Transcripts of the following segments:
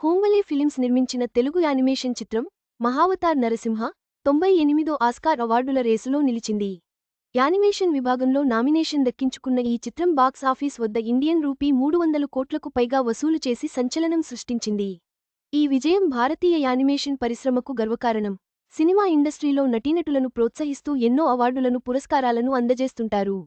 Hombale films నిర్మించిన Telugu animation చిత్రం మహావతార్ నరసింహ తొంభై ఎనిమిదో ఆస్కార్ అవార్డుల రేసులో నిలిచింది. యానిమేషన్ విభాగంలో నామినేషన్ దక్కించుకున్న ఈ చిత్రం బాక్స్ ఆఫీస్ వద్ద ఇండియన్ రూపీ మూడు వందల కోట్లకు పైగా వసూలు చేసి సంచలనం సృష్టించింది. ఈ విజయం భారతీయ యానిమేషన్ పరిశ్రమకు గర్వకారణం. సినిమా ఇండస్ట్రీలో నటీనటులను ప్రోత్సహిస్తూ ఎన్నో అవార్డులను పురస్కారాలను అందజేస్తుంటారు.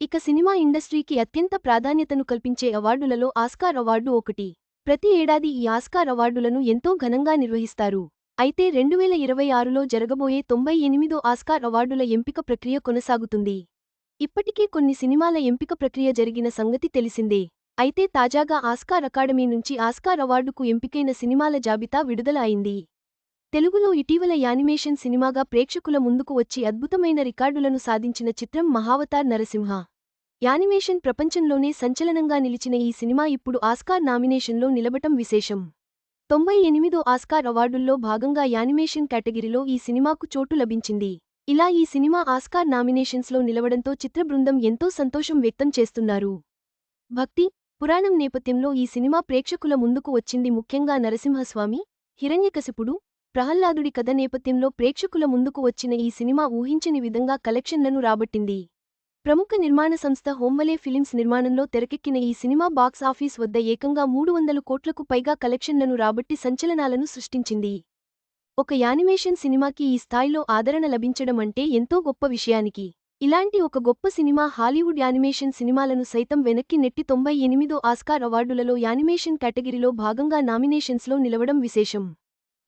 ఇక సినిమా ఇండస్ట్రీకి అత్యంత ప్రాధాన్యతను కల్పించే అవార్డులలో ఆస్కార్ అవార్డు ఒకటి. ప్రతి ఏడాది ఈ ఆస్కార్ అవార్డులను ఎంతో ఘనంగా నిర్వహిస్తారు. అయితే రెండువేల ఇరవై ఆరులో జరగబోయే తొంభై ఎనిమిదో ఆస్కార్ అవార్డుల ఎంపిక ప్రక్రియ కొనసాగుతుంది. ఇప్పటికే కొన్ని సినిమాల ఎంపిక ప్రక్రియ జరిగిన సంగతి తెలిసిందే. అయితే తాజాగా ఆస్కార్ అకాడమీ నుంచి ఆస్కార్ అవార్డుకు ఎంపికైన సినిమాల జాబితా విడుదల అయింది తెలుగులో ఇటీవల యానిమేషన్ సినిమాగా ప్రేక్షకుల ముందుకు వచ్చి అద్భుతమైన రికార్డులను సాధించిన చిత్రం మహావతార్ నరసింహ. యానిమేషన్ ప్రపంచంలోనే సంచలనంగా నిలిచిన ఈ సినిమా ఇప్పుడు ఆస్కార్ నామినేషన్లో నిలబటం విశేషం. తొంభై ఎనిమిదో ఆస్కార్ అవార్డుల్లో భాగంగా యానిమేషన్ కేటగిరీలో ఈ సినిమాకు చోటు లభించింది. ఇలా ఈ సినిమా ఆస్కార్ నామినేషన్స్లో నిలవడంతో చిత్రబృందం ఎంతో సంతోషం వ్యక్తం చేస్తున్నారు. భక్తి పురాణం నేపథ్యంలో ఈ సినిమా ప్రేక్షకుల ముందుకు వచ్చింది ముఖ్యంగా నరసింహస్వామి హిరణ్యకశిపుడు ప్రహ్లాదుడి కథ నేపథ్యంలో ప్రేక్షకుల ముందుకు వచ్చిన ఈ సినిమా ఊహించని విధంగా కలెక్షన్లను రాబట్టింది. ప్రముఖ నిర్మాణ సంస్థ హోంవలే ఫిలిమ్స్ నిర్మాణంలో తెరకెక్కిన ఈ సినిమా బాక్స్ ఆఫీస్ వద్ద ఏకంగా మూడు వందల కోట్లకు పైగా కలెక్షన్లను రాబట్టి సంచలనాలను సృష్టించింది. ఒక యానిమేషన్ సినిమాకి ఈ స్థాయిలో ఆదరణ లభించడం అంటే ఎంతో గొప్ప విషయానికి. ఇలాంటి ఒక గొప్ప సినిమా హాలీవుడ్ యానిమేషన్ సినిమాలను సైతం వెనక్కి నెట్టి తొంభై ఎనిమిదో ఆస్కార్ అవార్డులలో యానిమేషన్ కేటగిరీలో భాగంగా నామినేషన్స్లో నిలవడం విశేషం.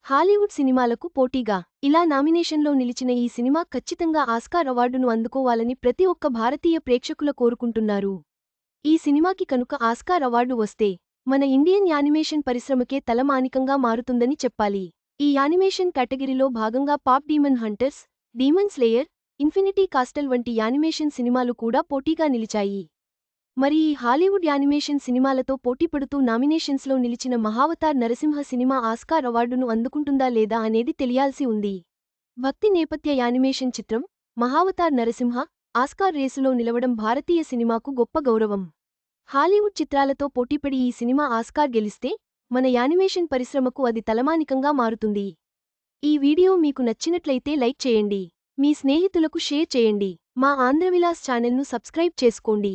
హాలీవుడ్ సినిమాలకు పోటీగా ఇలా నామినేషన్లో నిలిచిన ఈ సినిమా ఖచ్చితంగా ఆస్కార్ అవార్డును అందుకోవాలని ప్రతి ఒక్క భారతీయ ప్రేక్షకుల కోరుకుంటున్నారు. ఈ సినిమాకి కనుక ఆస్కార్ అవార్డు వస్తే మన ఇండియన్ యానిమేషన్ పరిశ్రమకే తలమానికంగా మారుతుందని చెప్పాలి. ఈ యానిమేషన్ కేటగిరీలో భాగంగా pop demon hunters demon slayer infinity castle వంటి యానిమేషన్ సినిమాలు కూడా పోటీగా నిలిచాయి. మరి ఈ హాలీవుడ్ యానిమేషన్ సినిమాలతో పోటీపడుతూ నామినేషన్స్లో నిలిచిన మహావతార్ నరసింహ సినిమా ఆస్కార్ అవార్డును అందుకుంటుందా లేదా అనేది తెలియాల్సి ఉంది. భక్తి నేపథ్య యానిమేషన్ చిత్రం మహావతార్ నరసింహ ఆస్కార్ రేసులో నిలవడం భారతీయ సినిమాకు గొప్ప గౌరవం. హాలీవుడ్ చిత్రాలతో పోటీపడి ఈ సినిమా ఆస్కార్ గెలిస్తే మన యానిమేషన్ పరిశ్రమకు అది తలమానికంగా మారుతుంది. ఈ వీడియో మీకు నచ్చినట్లయితే లైక్ చేయండి. మీ స్నేహితులకు షేర్ చేయండి. మా ఆంధ్రవిలాస్ ఛానల్ను సబ్స్క్రైబ్ చేసుకోండి.